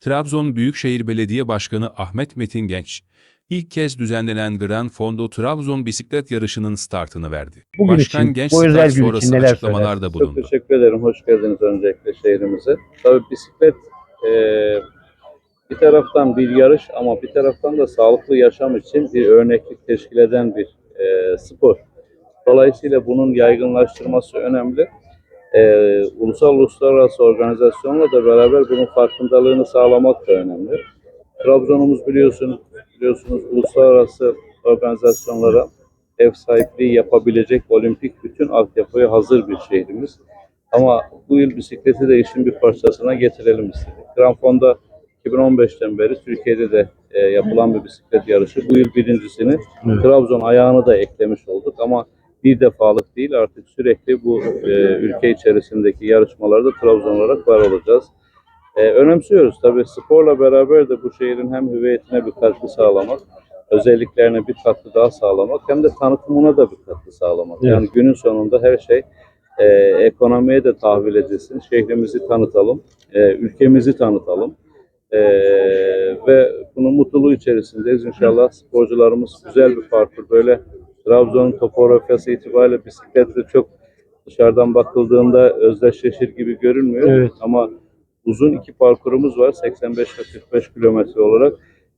Trabzon Büyükşehir Belediye Başkanı Ahmet Metin Genç, ilk kez düzenlenen Gran Fondo Trabzon bisiklet yarışının startını verdi. Bugün Başkan için, Genç bu özel gün için sonrası neler açıklamalarda söyler? Çok bulundu. teşekkür ederim. Hoş geldiniz öncelikle şehrimize. Tabii bisiklet eee, bir taraftan bir yarış ama bir taraftan da sağlıklı yaşam için bir örneklik teşkil eden bir eee, spor. Dolayısıyla bunun yaygınlaştırması önemli. Eee, ulusal uluslararası organizasyonla da beraber bunun farkındalığını sağlamak da önemli. Trabzon'umuz biliyorsunuz, biliyorsunuz uluslararası organizasyonlara ev sahipliği yapabilecek olimpik bütün altyapıya hazır bir şehrimiz. Ama bu yıl bisikleti de işin bir parçasına getirelim istedik. Grand Fonda 2015'ten beri Türkiye'de de e, yapılan bir bisiklet yarışı. Bu yıl birincisini Evet. Trabzon ayağını da eklemiş olduk ama bir defalık değil artık sürekli bu e, ülke içerisindeki yarışmalarda Trabzon olarak var olacağız. E, önemsiyoruz tabii sporla beraber de bu şehrin hem hüviyetine bir katkı sağlamak, özelliklerine bir katkı daha sağlamak hem de tanıtımına da bir katkı sağlamak. Evet. Yani günün sonunda her şey e, ekonomiye de tahvil edilsin, şehrimizi tanıtalım, e, ülkemizi tanıtalım. E, ve bunun mutluluğu içerisindeyiz. İnşallah sporcularımız güzel bir parkur böyle Trabzon'un topografyası itibariyle bisikletle çok dışarıdan bakıldığında özdeşleşir gibi görünmüyor. Evet. Ama uzun iki parkurumuz var 85 ve 45 kilometre olarak.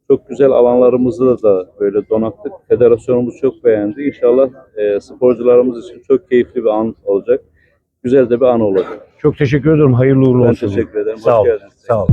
Çok güzel alanlarımızda da böyle donattık. Federasyonumuz çok beğendi. İnşallah e, sporcularımız için çok keyifli bir an olacak. Güzel de bir an olacak. Çok teşekkür ederim. Hayırlı uğurlu Ben olsun. teşekkür ederim. Hoş Sağ ol. geldiniz. Sağ ol.